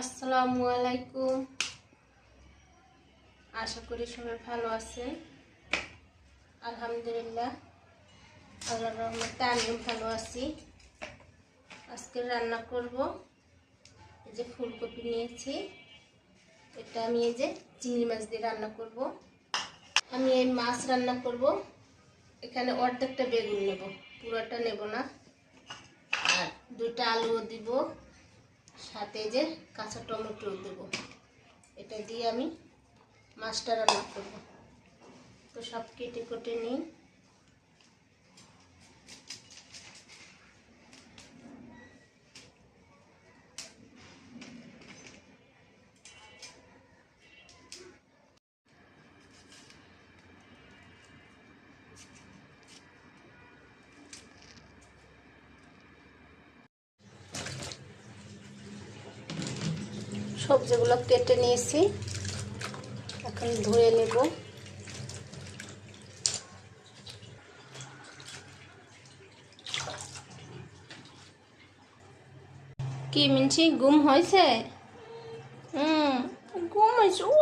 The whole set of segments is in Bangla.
আসসালামু আলাইকুম আশা করি সবাই ভালো আছে আলহামদুলিল্লাহ, আল্লাহর রহমতে আমিও ভালো আছি। আজকে রান্না করব এই যে ফুলকপি নিয়েছি। এটা আমি এই যে চিংড়ি মাছ দিয়ে রান্না করব। আমি এই মাছ রান্না করব। এখানে অর্ধেকটা বেগুন নেব, পুরোটা নেব না। আর দুটা আলুও দিব। সাথে যে কাঁচা টমেটো দেব। এটা দিয়ে আমি মাছটা রান্না করব। তো সব কেটে কেটে নিই। সবজিগুলো কেটে নিয়েছি। এখন ধুয়ে নেব। কি মিনছি গুম হয়েছে? হুম গুম হয়েছে ও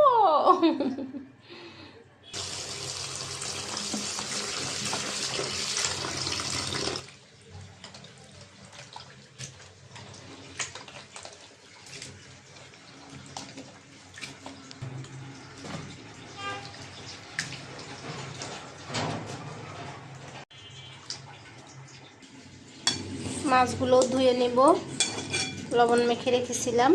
মাছগুলো ধুয়ে নেব। লবণ মেখে রেখেছিলাম।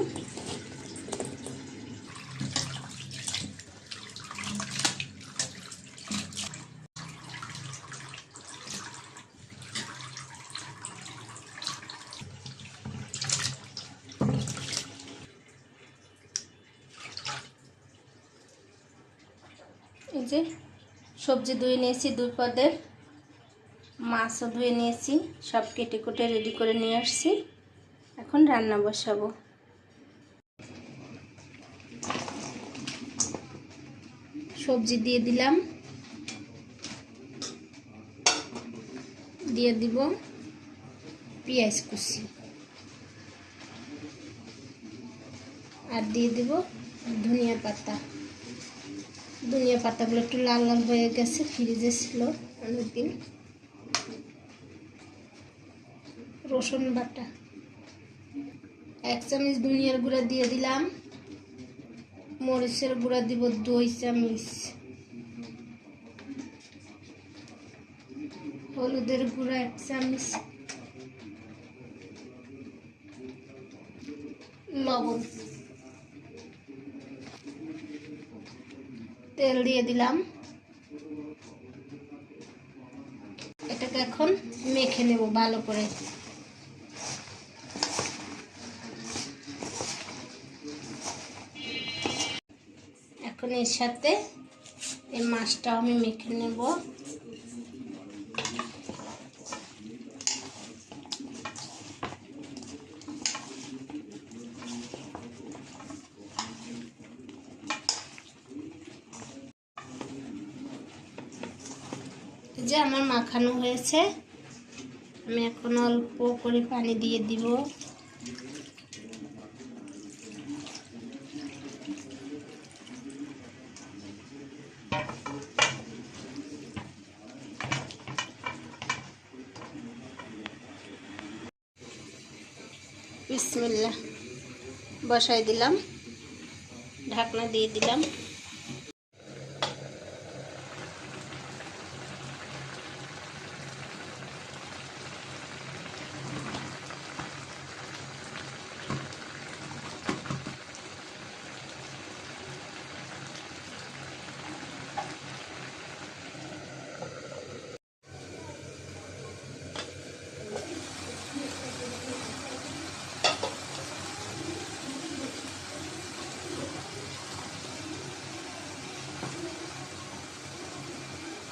এই যে সবজি ধুয়ে নিয়েছি দুই পদের। মাছও ধুয়ে নিয়েছি, সব কেটে কুটে রেডি করে নিয়ে আসছি। এখন রান্না বসাবো। সবজি দিয়ে দিলাম। দিয়ে দিব পেঁয়াজ কুচি। আর দিয়ে দিব ধনিয়া পাতা। ধনিয়া পাতাগুলো একটু লাল লাল হয়ে গেছে, ফ্রিজে ছিল অনেকদিন। রসুন বাটা। এক চামচ ধনিয়ার গুঁড়া দিয়ে দিলাম। মরিচের গুঁড়া দিব দুই চামচ। হলুদের গুঁড়া এক চামচ। লবণ। তেল দিয়ে দিলাম। এটাকে এখন মেখে নেব ভালো করে। এখন এর সাথে এই মাছটাও আমি মেখে নেব। যে আমার মাখানো হয়েছে। আমি এখন অল্প করে পানি দিয়ে দিব। বিসমিল্লা বসাই দিলাম ঢাকনা দিয়ে দিলাম।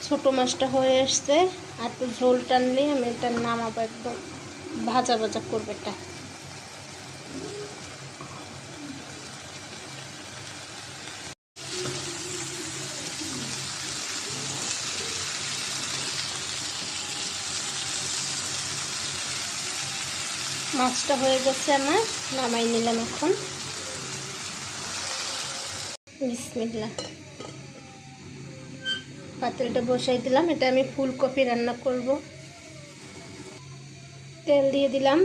ছোট মাছটা হয়ে এসছে, আর তো ঝোল টানলে আমি এটা নামাবো একদম। ভাজা ভাজা করবে এটা। মাছটা হয়ে গেছে আমার, নামাই নিলাম এখন। বিসমিল্লা পাতিলটা বসাই দিলাম। এটা আমি ফুলকপি রান্না করব। তেল দিয়ে দিলাম।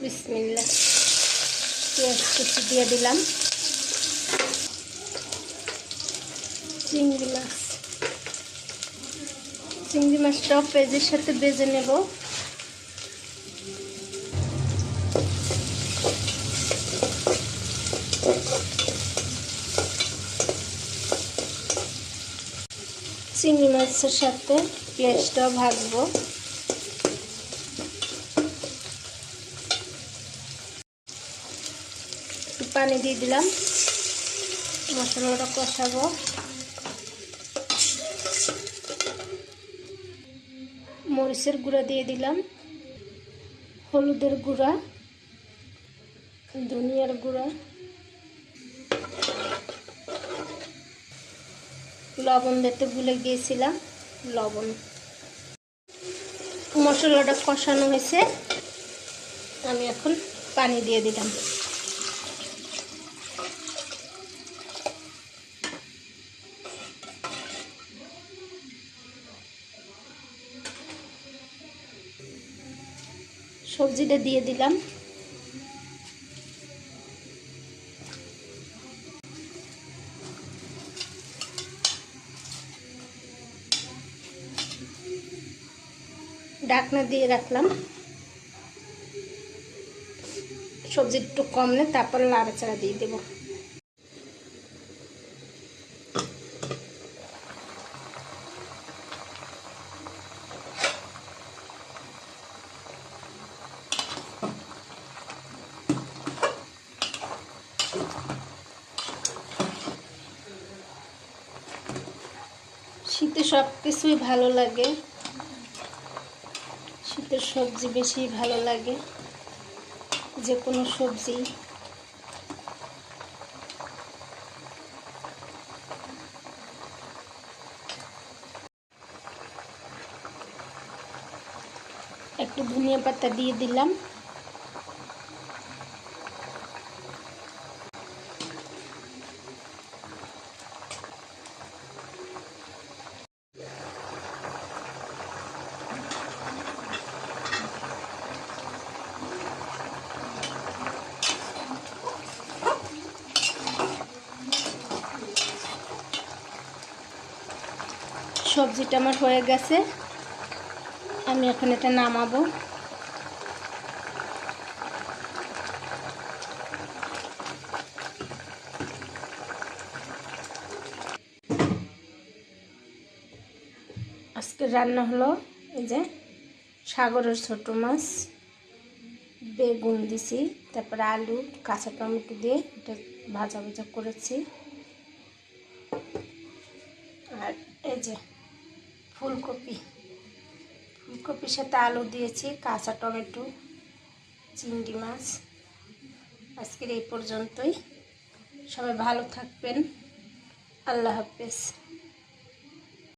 বিসমিল্লা পেঁয়াজ কুচি দিয়ে দিলাম। চিংড়ি মাছ। চিংড়ি মাছটাও পেঁয়াজের সাথে বেজে নেব। চিংড়ি মাছের সাথে পেঁয়াজটাও ভাজবো। পানি দিয়ে দিলাম। মশলাটা কষাবো। মরিচের গুঁড়া দিয়ে দিলাম। হলুদের গুঁড়া, ধনিয়ার গুঁড়া। লবণ দিতে ভুলে গিয়েছিলাম। লবণ। মশলাটা কষানো হয়েছে। আমি এখন পানি দিয়ে দিলাম। সবজিটা দিয়ে দিলাম। ডাকনা দিয়ে রাখলাম। সবজি একটু কমলে তারপর লাড়াচাড়া দিয়ে দেবো। শীতে সব কিছুই ভালো লাগে। সবজি বেশি ভালো লাগে যে কোনো সবজি। একটু ধনিয়া পাতা দিয়ে দিলাম। সবজিটা আমার হয়ে গেছে। আমি এখন এটা নামাবো। আজকে রান্না হলো এই যে সাগরের ছোট মাছ, বেগুন দিছি, তারপরে আলু, কাঁচা টমেটো দিয়ে এটা ভাজা ভাজা করেছি। আর এই যে ফুলকপি। ফুলকপির সাথে আলু দিয়েছি, কাঁচা টমেটো, চিংড়ি মাছ। আজকের এই পর্যন্তই। সবাই ভালো থাকবেন। আল্লাহ হাফেজ।